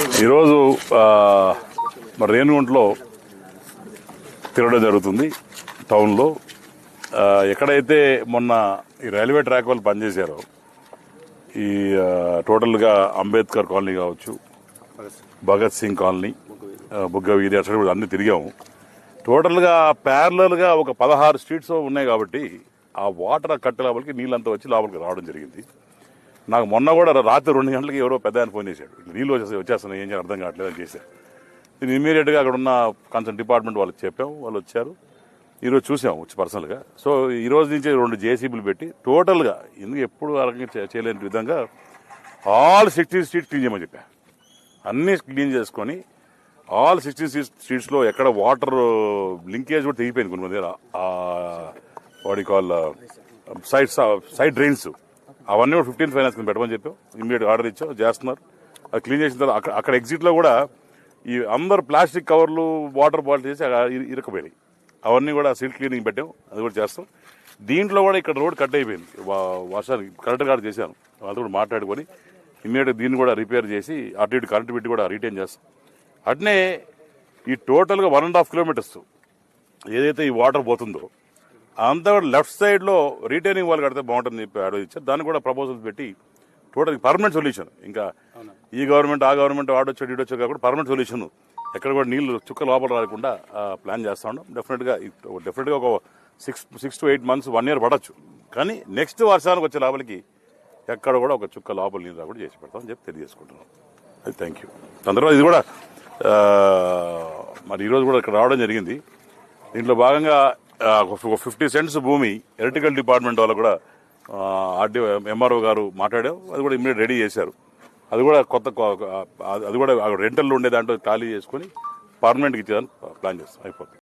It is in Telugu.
ఈరోజు మరి రేణుగుంటలో తిరగడం జరుగుతుంది టౌన్లో. ఎక్కడైతే మొన్న ఈ రైల్వే ట్రాక్ వాళ్ళు పనిచేశారో ఈ టోటల్గా అంబేద్కర్ కాలనీ కావచ్చు భగత్ సింగ్ కాలనీ బుగ్గ వీధి అసలు కూడా అన్ని తిరిగాము. టోటల్గా ప్యారలల్గా ఒక పదహారు స్ట్రీట్స్ ఉన్నాయి కాబట్టి ఆ వాటర్ కట్ట లోపలికి నీళ్ళంతా వచ్చి లోపలికి రావడం జరిగింది. నాకు మొన్న కూడా రాత్రి రెండు గంటలకి ఎవరో పెద్ద ఆయన ఫోన్ చేశాడు. నీళ్ళు వచ్చేసి వచ్చేస్తున్నాయి ఏం చేయాలి అర్థం కావట్లేదు అని చేశారు నేను ఇమీడియట్గా అక్కడ ఉన్న కన్సర్న్ డిపార్ట్మెంట్ వాళ్ళకి చెప్పాం వాళ్ళు వచ్చారు. ఈరోజు చూసాము వచ్చి పర్సనల్గా సో ఈ రోజు నుంచి రెండు జేసీబీలు పెట్టి టోటల్గా ఎందుకు ఎప్పుడు ఆ చేయలేని విధంగా ఆల్ సిక్స్టీన్ స్ట్రీట్ క్లీన్ చేయమని చెప్పా. అన్నీ క్లీన్ చేసుకొని ఆల్ సిక్స్టీన్ స్ట్రీట్స్లో ఎక్కడ వాటర్ లింకేజ్ కూడా తెగిపోయింది కొన్ని మంది. వాడి కాల్ సైడ్ సైడ్ డ్రైన్స్ అవన్నీ కూడా ఫిఫ్టీన్ ఫైనాన్స్ కింద పెట్టమని చెప్పాం ఇమీడియట్ ఆర్డర్ ఇచ్చాం చేస్తున్నారు. అది క్లీన్ చేసిన తర్వాత అక్కడ అక్కడ ఎగ్జిట్లో కూడా ఈ అందరు ప్లాస్టిక్ కవర్లు వాటర్ బాటిల్ చేసి అక్కడ అవన్నీ కూడా సీల్ క్లీనింగ్ పెట్టాం అది కూడా చేస్తాం. దీంట్లో కూడా ఇక్కడ రోడ్ కట్ అయిపోయింది. వా- వర్షానికి కరెక్ట్ కార్డు చేశాను. వాళ్ళతో కూడా మాట్లాడుకొని ఇమీడియట్ దీన్ని కూడా రిపేర్ చేసి అటు ఇటు కరెంట్ పెట్టి కూడా రీటైన్ చేస్తాం. అట్నే ఈ టోటల్గా వన్ అండ్ హాఫ్ కిలోమీటర్స్ ఏదైతే ఈ వాటర్ పోతుందో అంతా కూడా లెఫ్ట్ సైడ్లో రీటైనింగ్ వాళ్ళు కడితే బాగుంటుంది చెప్పి అడవి ఇచ్చారు దాన్ని కూడా ప్రపోజల్స్ పెట్టి టోటల్ పర్మనెంట్ సొల్యూషన్. ఇంకా ఈ గవర్నమెంట్ ఆ గవర్నమెంట్ ఆడొచ్చాడు ఈడొచ్చాడు కాకుండా పర్మనెంట్ సొల్యూషన్. ఎక్కడ కూడా నీళ్ళు చుక్క లోపల రాకుండా ప్లాన్ చేస్తా ఉన్నాం. డెఫినెట్గా డెఫినెట్గా ఒక six six to eight months one year పడచ్చు. కానీ నెక్స్ట్ వర్షానికి వచ్చే లోపలికి ఎక్కడ కూడా ఒక చుక్క లోపల నీళ్ళు రాకుండా చేసి పెడతామని చెప్పి తెలియజేసుకుంటున్నాం. అది థ్యాంక్ యూ తర్వాత ఇది కూడా మరి ఈరోజు కూడా ఇక్కడ రావడం జరిగింది. దీంట్లో భాగంగా ఫిఫ్టీ సెంట్స్ భూమి ఎలక్ట్రికల్ డిపార్ట్మెంట్ వాళ్ళు కూడా ఆర్డీ ఎంఆర్ఓ గారు మాట్లాడారు. అది కూడా ఇమ్మీడియట్ రెడీ చేశారు. అది కూడా కొత్త అది కూడా రెంటల్లో ఉండే దాంట్లో ఖాళీ చేసుకొని పర్మనెంట్కి ఇచ్చేదాన్ని ప్లాన్ చేస్తాం. అయిపోతుంది.